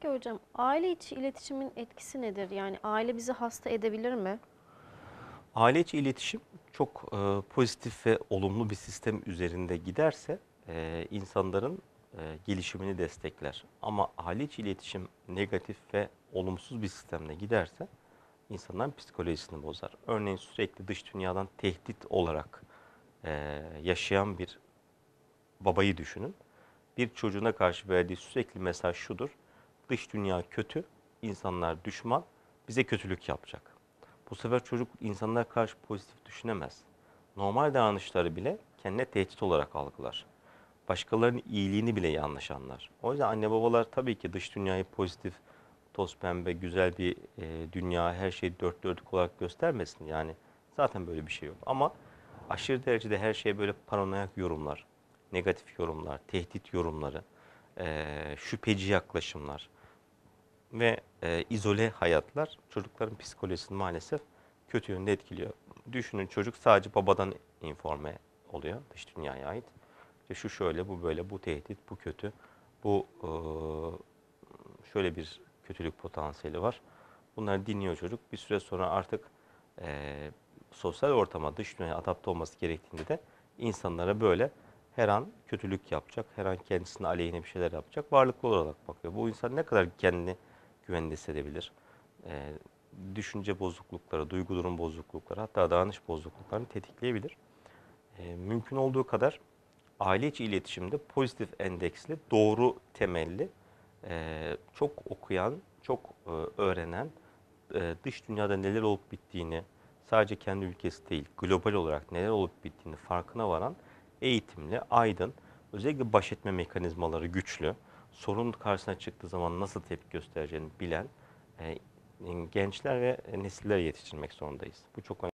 Peki hocam aile içi iletişimin etkisi nedir? Yani aile bizi hasta edebilir mi? Aile içi iletişim çok e, pozitif ve olumlu bir sistem üzerinde giderse e, insanların e, gelişimini destekler. Ama aile içi iletişim negatif ve olumsuz bir sistemde giderse insanların psikolojisini bozar. Örneğin sürekli dış dünyadan tehdit olarak e, yaşayan bir babayı düşünün. Bir çocuğuna karşı verdiği sürekli mesaj şudur. Dış dünya kötü, insanlar düşman, bize kötülük yapacak. Bu sefer çocuk insanlara karşı pozitif düşünemez. Normal davranışları bile kendine tehdit olarak algılar. Başkalarının iyiliğini bile yanlış anlar. O yüzden anne babalar tabii ki dış dünyayı pozitif, toz pembe, güzel bir e, dünya, her şeyi dört dörtlük olarak göstermesin. Yani zaten böyle bir şey yok. Ama aşırı derecede her şeye böyle paranoyak yorumlar, negatif yorumlar, tehdit yorumları, e, şüpheci yaklaşımlar ve e, izole hayatlar çocukların psikolojisini maalesef kötü yönde etkiliyor. Düşünün çocuk sadece babadan informe oluyor dış dünyaya ait. İşte şu şöyle, bu böyle, bu tehdit, bu kötü, bu e, şöyle bir kötülük potansiyeli var. Bunları dinliyor çocuk. Bir süre sonra artık e, sosyal ortama, dış dünyaya adapte olması gerektiğinde de insanlara böyle her an kötülük yapacak, her an kendisine aleyhine bir şeyler yapacak varlıklı olarak bakıyor. Bu insan ne kadar kendini güvende hissedebilir? E, düşünce bozuklukları, duygu durum bozuklukları, hatta davranış bozukluklarını tetikleyebilir. E, mümkün olduğu kadar aile içi iletişimde pozitif endeksli, doğru temelli, e, çok okuyan, çok e, öğrenen, e, dış dünyada neler olup bittiğini, sadece kendi ülkesi değil, global olarak neler olup bittiğini farkına varan eğitimli, aydın, özellikle baş etme mekanizmaları güçlü, sorun karşısına çıktığı zaman nasıl tepki göstereceğini bilen e, gençler ve nesiller yetiştirmek zorundayız. Bu çok önemli.